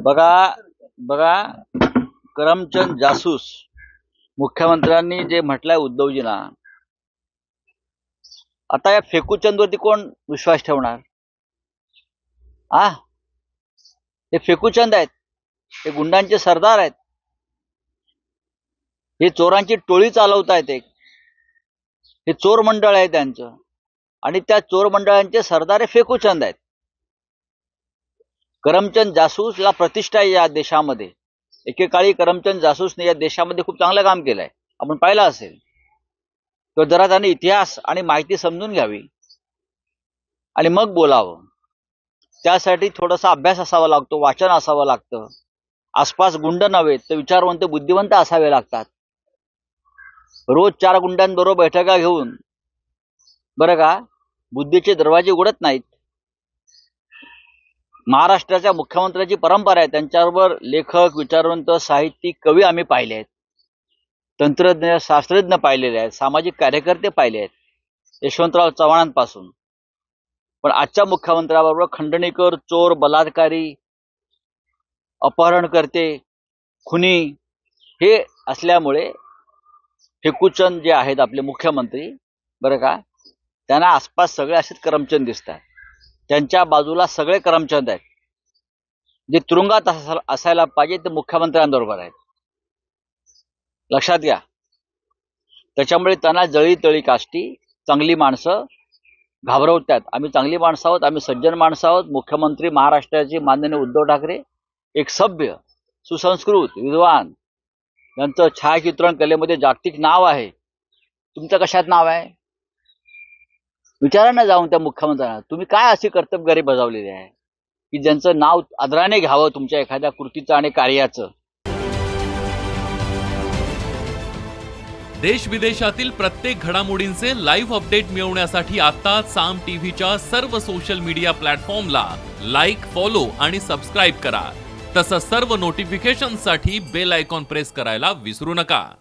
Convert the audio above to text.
बघा बघा करमचंद जासूस मुख्यमंत्र्यांनी जे म्हटलंय उद्धवजींना आता या फेकूचंदवरती कोण विश्वास ठेवणार? आ? हे फेकूचंद आहेत हे गुंडांचे सरदार आहेत हे चोरांची टोळी चालवत आहेत एक हे चोर मंडळ आहे त्यांचं आणि त्या चोर मंडळांचे सरदार हे फेकूचंद आहेत. करमचंद जासूसला प्रतिष्ठा आहे या देशामध्ये. एकेकाळी करमचंद जासूसने या देशामध्ये खूप चांगलं काम केलंय. आपण पाहिलं असेल. तर जरा त्याने इतिहास आणि माहिती समजून घ्यावी. आणि मग बोलावं. त्यासाठी थोडासा अभ्यास असावा लागतो वाचन असावं लागतं. आसपास गुंड नव्हे तर विचारवंत बुद्धिवंत असावे लागतात. रोज चार गुंडांबरोबर बैठका घेऊन बरं का बुद्धीचे दरवाजे उघडत नाहीत. महाराष्ट्राच्या मुख्यमंत्र्याची परंपरा आहे. त्यांच्याबरोबर लेखक विचारवंत साहित्यिक कवी आम्ही पाहिले आहेत. तंत्रज्ञ शास्त्रज्ञ पाहिलेले आहेत. सामाजिक कार्यकर्ते पाहिले आहेत. यशवंतराव चव्हाणांपासून. पण आजच्या मुख्यमंत्र्याबरोबर खंडणीकर चोर बलात्कारी अपहरणकर्ते खुनी हे असल्यामुळे फेकूचंद जे आहेत आपले मुख्यमंत्री बरं का त्यांना आसपास सगळे असेच करमचंद दिसतात. त्यांच्या बाजूला सगळे कर्मचारी आहेत. जे तुरुंगात असायला पाहिजे ते मुख्यमंत्र्यांबरोबर आहेत. लक्षात घ्या. त्याच्यामुळे त्यांना जळी तळी काष्टी चांगली माणसं घाबरवतात. आम्ही चांगली माणसं आहोत आम्ही सज्जन माणसं आहोत. मुख्यमंत्री महाराष्ट्राचे माननीय उद्धव ठाकरे एक सभ्य सुसंस्कृत विद्वान. यांचं छायाचित्रण कलेमध्ये जागतिक नाव आहे. तुमचं कशात नाव आहे? विचारा ना जाऊन त्या मुख्यमंत्र्यांना तुम्ही काय अशी कर्तबगारी बजावलेली आहे? की ज्यांचं नाव आदराने घ्यावं तुमच्या एखाद्या कृतीचं आणि कार्याचं? देश विदेशातील प्रत्येक घडामोडींचे लाईव्ह अपडेट मिळवण्यासाठी आता साम टीव्हीच्या सर्व सोशल मीडिया प्लॅटफॉर्मला लाईक फॉलो आणि सबस्क्राईब करा. तसंच सर्व नोटिफिकेशनसाठी बेल आयकॉन प्रेस करायला विसरू नका.